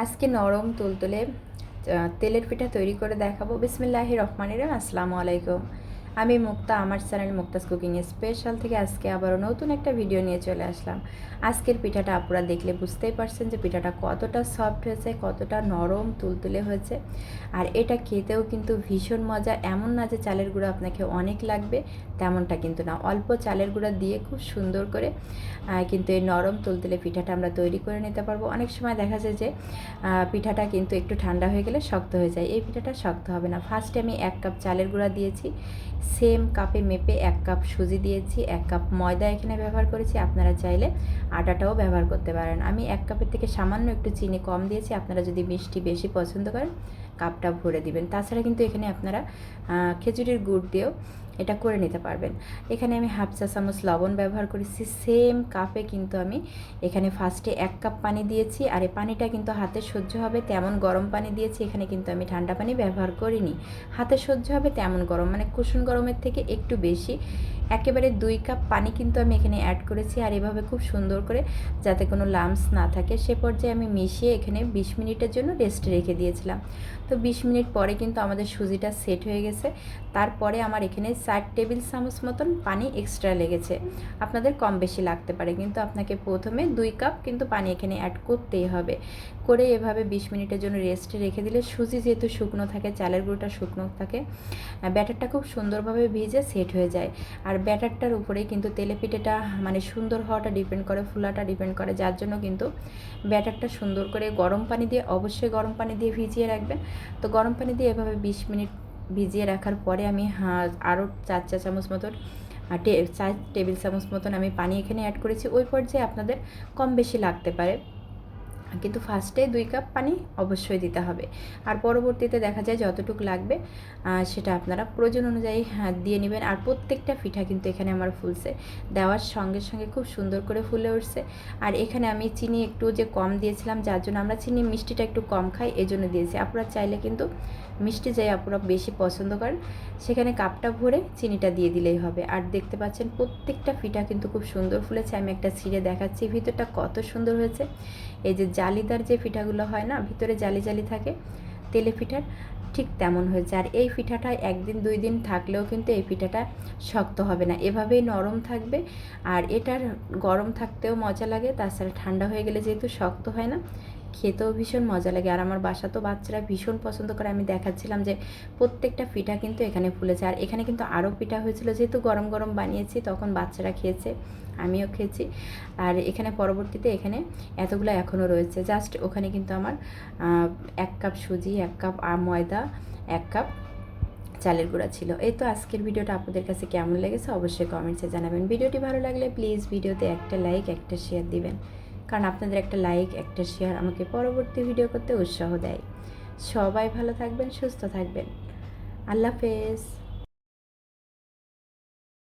আজকে নরম তুলতুলে তেলের পিঠা তৈরি করে দেখাবো। বিসমিল্লাহি রহমানির রহিম। আসসালামু আলাইকুম। আমি মুক্তা, আমার চ্যানেল মুক্তাস কুকিং স্পেশাল থেকে আজকে আবারও নতুন একটা ভিডিও নিয়ে চলে আসলাম। আজকের পিঠাটা আপনারা দেখলে বুঝতেই পারছেন যে পিঠাটা কতটা সফট হয়েছে, কতটা নরম, তুলতুলে হয়েছে। আর এটা খেতেও কিন্তু ভীষণ মজা। এমন না যে চালের গুঁড়ো আপনাকে অনেক লাগবে, তেমনটা কিন্তু না। অল্প চালের গুঁড়া দিয়ে খুব সুন্দর করে কিন্তু এই নরম তুলতুলে পিঠাটা আমরা তৈরি করে নিতে পারব। অনেক সময় দেখা যায় যে পিঠাটা কিন্তু একটু ঠান্ডা হয়ে গেলে শক্ত হয়ে যায়। এই পিঠাটা শক্ত হবে না। ফার্স্টে আমি এক কাপ চালের গুঁড়া দিয়েছি। সেম কাপে মেপে এক কাপ সুজি দিয়েছি, এক কাপ ময়দা এখানে ব্যবহার করেছি। আপনারা চাইলে আটাটাও ব্যবহার করতে পারেন। আমি এক কাপের থেকে সামান্য একটু চিনি কম দিয়েছি। আপনারা যদি মিষ্টি বেশি পছন্দ করেন, কাপটা ভরে দিবেন। তাছাড়া কিন্তু এখানে আপনারা খেজুরির গুড় দিয়েও এটা করে নিতে পারবেন। এখানে আমি হাফ চা চামচ লবণ ব্যবহার করেছি। সেম কাপে কিন্তু আমি এখানে ফার্স্টে এক কাপ পানি দিয়েছি আর এই পানিটা কিন্তু হাতে সহ্য হবে তেমন গরম পানি দিয়েছি, এখানে কিন্তু আমি ঠান্ডা পানি ব্যবহার করিনি। হাতে সহ্য হবে তেমন গরম মানে কুসুম গরমের থেকে একটু বেশি। একেবারে দুই কাপ পানি কিন্তু আমি এখানে অ্যাড করেছি, আর এভাবে খুব সুন্দর করে যাতে কোনো লামস না থাকে, সে পর্যায়ে আমি মিশিয়ে এখানে বিশ মিনিটের জন্য রেস্টে রেখে দিয়েছিলাম। তো বিশ মিনিট পরে কিন্তু আমাদের সুজিটা সেট হয়ে গেছে। তারপরে আমার এখানে চার টেবিল চামচ মতন পানি এক্সট্রা লেগেছে। আপনাদের কম বেশি লাগতে পারে, কিন্তু আপনাকে প্রথমে দুই কাপ কিন্তু পানি এখানে অ্যাড করতেই হবে। করে এভাবে বিশ মিনিটের জন্য রেস্টে রেখে দিলে সুজি যেহেতু শুকনো থাকে, চালের গুঁড়োটা শুকনো থাকে ব্যাটারটা খুব সুন্দরভাবে ভিজে সেট হয়ে যায়। আর ব্যাটারটার উপরে কিন্তু তেলে পিঠেটা মানে সুন্দর হওয়াটা ডিপেন্ড করে, ফুলাটা ডিপেন্ড করে। যার জন্য কিন্তু ব্যাটারটা সুন্দর করে গরম পানি দিয়ে, অবশ্যই গরম পানি দিয়ে ভিজিয়ে রাখবেন। তো গরম পানি দিয়ে এভাবে বিশ মিনিট ভিজিয়ে রাখার পরে আমি আরও চার চা চামচ মতন চার টেবিল চামচ মতন আমি পানি এখানে অ্যাড করেছি। ওই পর্যায়ে আপনাদের কম বেশি লাগতে পারে। কিন্তু ফার্স্টে দুই কাপ পানি অবশ্যই দিতে হবে। আর পরবর্তীতে দেখা যায় যতটুকু লাগবে সেটা আপনারা প্রয়োজন অনুযায়ী হ্যাঁ, দিয়ে নেবেন। আর প্রত্যেকটা পিঠা কিন্তু এখানে আমার ফুলছে। দেওয়ার সঙ্গে সঙ্গে খুব সুন্দর করে ফুলে উঠছে। আর এখানে আমি চিনি একটু যে কম দিয়েছিলাম যার জন্য আমরা চিনি মিষ্টিটা একটু কম খাই এই জন্য দিয়েছি। আপনারা চাইলে কিন্তু মিষ্টি যাই আপনারা বেশি পছন্দ করেন সেখানে কাপটা ভরে চিনিটা দিয়ে দিলেই হবে। আর দেখতে পাচ্ছেন প্রত্যেকটা পিঠা কিন্তু খুব সুন্দর ফুলেছে। আমি একটা ছিঁড়ে দেখাচ্ছি ভিতরটা কত সুন্দর হয়েছে। এই যে জালিদার যে পিঠাগুলো হয় না, ভিতরে জালি জালি থাকে, তেলে পিঠার ঠিক তেমন হয়েছে। আর এই পিঠাটা একদিন দুই দিন থাকলেও কিন্তু এই পিঠাটা শক্ত হবে না। এভাবেই নরম থাকবে আর এটার গরম থাকতেও মজা লাগে, তাছাড়া ঠান্ডা হয়ে গেলে যেহেতু শক্ত হয় না খেতেও ভীষণ মজা লাগে। আর আমার বাসা তো বাচ্চারা ভীষণ পছন্দ করে। আমি দেখাচ্ছিলাম যে প্রত্যেকটা পিঠা কিন্তু এখানে ফুলেছে। আর এখানে কিন্তু আরও পিঠা হয়েছিল। যেহেতু গরম গরম বানিয়েছি, তখন বাচ্চারা খেয়েছে, আমিও খেয়েছি। আর এখানে পরবর্তীতে এখানে এতগুলো এখনও রয়েছে। জাস্ট ওখানে কিন্তু আমার এক কাপ সুজি, এক কাপ ময়দা, এক কাপ চালের গুঁড়া ছিল। এই তো আজকের ভিডিওটা আপনাদের কাছে কেমন লেগেছে অবশ্যই কমেন্টসে জানাবেন। ভিডিওটি ভালো লাগলে প্লিজ ভিডিওতে একটা লাইক, একটা শেয়ার দিবেন। কারণ আপনাদের একটা লাইক একটা শেয়ার আমাকে পরবর্তী ভিডিও করতে উৎসাহ দেয়। সবাই ভালো থাকবেন, সুস্থ থাকবেন। আল্লাহ হাফেজ।